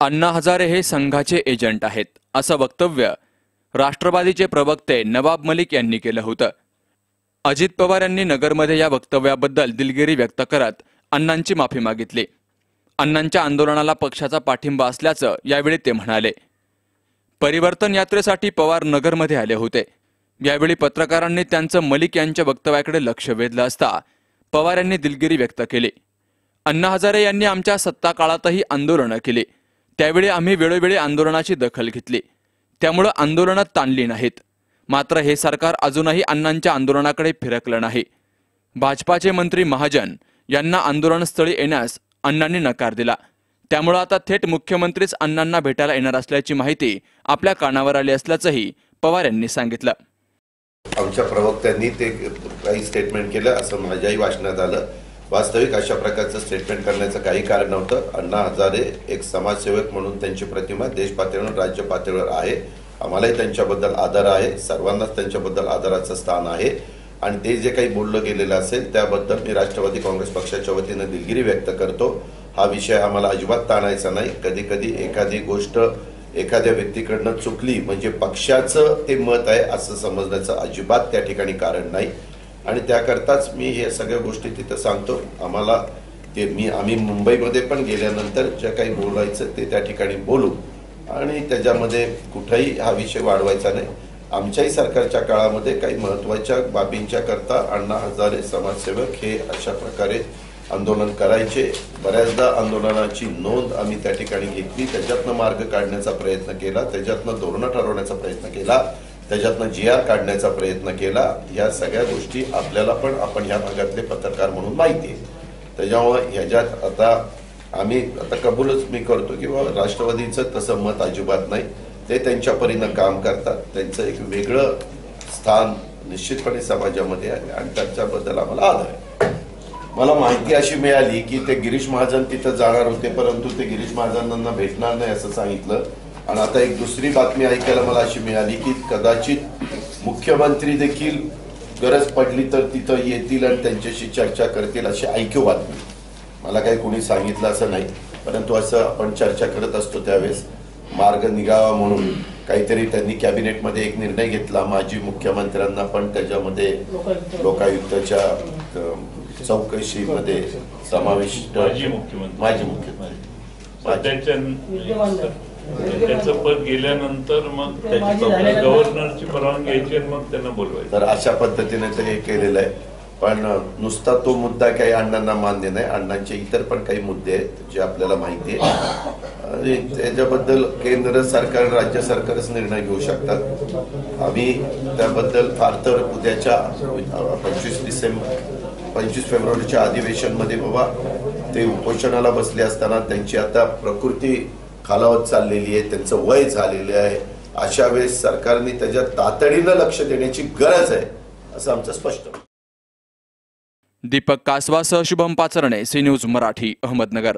अण्णा हजारे हे संघाचे एजंट आहेत असं वक्तव्य राष्ट्रवादीचे प्रवक्ते नवाब मलिक यांनी केलं होतं. अजित पवार यांनी नगरमध्ये या वक्तव्याबद्दल दिलगिरी व्यक्त करत अण्णांची माफी मागितली. अण्णांच्या आंदोलनाला पक्षाचा पाठिंबा असल्याचं यावेळी ते म्हणाले. परिवर्तन यात्रेसाठी पवार नगरमध्ये आले होते. यावेळी पत्रकारांनी त्यांचं मलिक यांच्या वक्तव्याकडे लक्ष वेधलं असता पवार यांनी दिलगिरी व्यक्त केली. अण्णा हजारे यांनी आमच्या सत्ता काळातही आंदोलनं केली. त्यावेळी आम्ही वेळोवेळी आंदोलनाची दखल घेतली. त्यामुळं आंदोलनं ताणली नाहीत. मात्र हे सरकार अजूनही अण्णांच्या आंदोलनाकडे फिरकलं नाही. भाजपाचे मंत्री महाजन यांना आंदोलनस्थळी येण्यास अण्णांनी नकार दिला. त्यामुळं आता थेट मुख्यमंत्रीच अण्णांना भेटायला येणार असल्याची माहिती आपल्या कानावर आली असल्याचंही पवार यांनी सांगितलं. आमच्या प्रवक्त्यांनी ते काही स्टेटमेंट केलं असं माझ्याही वाचण्यात आलं. वास्तविक अशा प्रकारचं स्टेटमेंट करण्याचं काही कारण नव्हतं. अण्णा हजारे एक समाजसेवक म्हणून त्यांची प्रतिमा देशपातळीवर राज्य पातळीवर आहे. आम्हालाही त्यांच्याबद्दल आदर आहे. सर्वांनाच त्यांच्याबद्दल आदराचं स्थान आहे. आणि ते जे काही बोललं गेलेलं असेल त्याबद्दल मी राष्ट्रवादी काँग्रेस पक्षाच्या वतीनं दिलगिरी व्यक्त करतो. हा विषय आम्हाला अजिबात ताणायचा नाही. कधी कधी एखादी गोष्ट एखाद्या व्यक्तीकडनं चुकली म्हणजे पक्षाचं ते मत आहे असं समजण्याचं अजिबात त्या ठिकाणी कारण नाही. आणि त्याकरताच मी हे सगळ्या गोष्टी तिथं सांगतो. आम्हाला ते मी आम्ही मुंबईमध्ये पण गेल्यानंतर ज्या काही बोलायचं ते त्या ठिकाणी बोलू. आणि त्याच्यामध्ये कुठंही हा विषय वाढवायचा नाही. आमच्याही सरकारच्या काळामध्ये काही महत्त्वाच्या बाबींच्या करता अण्णा हजारे समाजसेवक हे अशा प्रकारे आंदोलन करायचे. बऱ्याचदा आंदोलनाची नोंद आम्ही त्या ठिकाणी घेतली. त्याच्यातनं मार्ग काढण्याचा प्रयत्न केला. त्याच्यातनं धोरणं ठरवण्याचा प्रयत्न केला. त्याच्यातनं जी आर काढण्याचा प्रयत्न केला. या सगळ्या गोष्टी आपल्याला पण आपण ह्या भागातले पत्रकार म्हणून माहिती आहे. त्याच्यामुळे ह्याच्यात आता आम्ही आता कबूलच मी करतो की बाबा राष्ट्रवादीचं तसं मत अजिबात नाही. ते त्यांच्या परीनं काम करतात. त्यांचं एक वेगळं स्थान निश्चितपणे समाजामध्ये आहे आणि त्यांच्याबद्दल आम्हाला आदर आहे. मला माहिती अशी मिळाली की ते गिरीश महाजन तिथं जाणार होते परंतु ते गिरीश महाजनांना भेटणार नाही असं सांगितलं. आणि आता एक दुसरी बातमी ऐकायला मला अशी मिळाली की कदाचित मुख्यमंत्री देखील गरज पडली तर तिथं येतील आणि त्यांच्याशी चर्चा करतील अशी ऐक्यू बातमी. मला काही कोणी सांगितलं असं नाही परंतु असं आपण चर्चा करत असतो त्यावेळेस. मार्ग निघावा म्हणून काहीतरी त्यांनी कॅबिनेटमध्ये एक निर्णय घेतला माजी मुख्यमंत्र्यांना पण त्याच्यामध्ये लोकायुक्ताच्या चौकशीमध्ये समाविष्ट माजी मुख्यमंत्री. त्याचं पद गेल्यानंतर मग त्याची चौकशी गव्हर्नरची परवानगी घ्यायची आणि मग त्यांना बोलवायचं. तर अशा पद्धतीने ते हे केलेलं आहे. पण नुसता तो मुद्दा काही अण्णांना मान्य नाही. अण्णांचे इतर पण काही मुद्दे आहेत जे आपल्याला माहिती आहे. आणि त्याच्याबद्दल केंद्र सरकार राज्य सरकारच निर्णय घेऊ शकतात. आम्ही त्याबद्दल फार तर उद्याच्या पंचवीस डिसेंबर पंचवीस फेब्रुवारीच्या अधिवेशनमध्ये बाबा ते उपोषणाला बसले असताना त्यांची आता प्रकृती खालावत चाललेली आहे त्यांचं वय झालेलं आहे. अशा वेळेस सरकारने त्याच्या तातडीनं लक्ष देण्याची गरज आहे असं आमचं स्पष्ट दीपक कासवासह शुभम पाचरणे सी न्यूज मराठी अहमदनगर.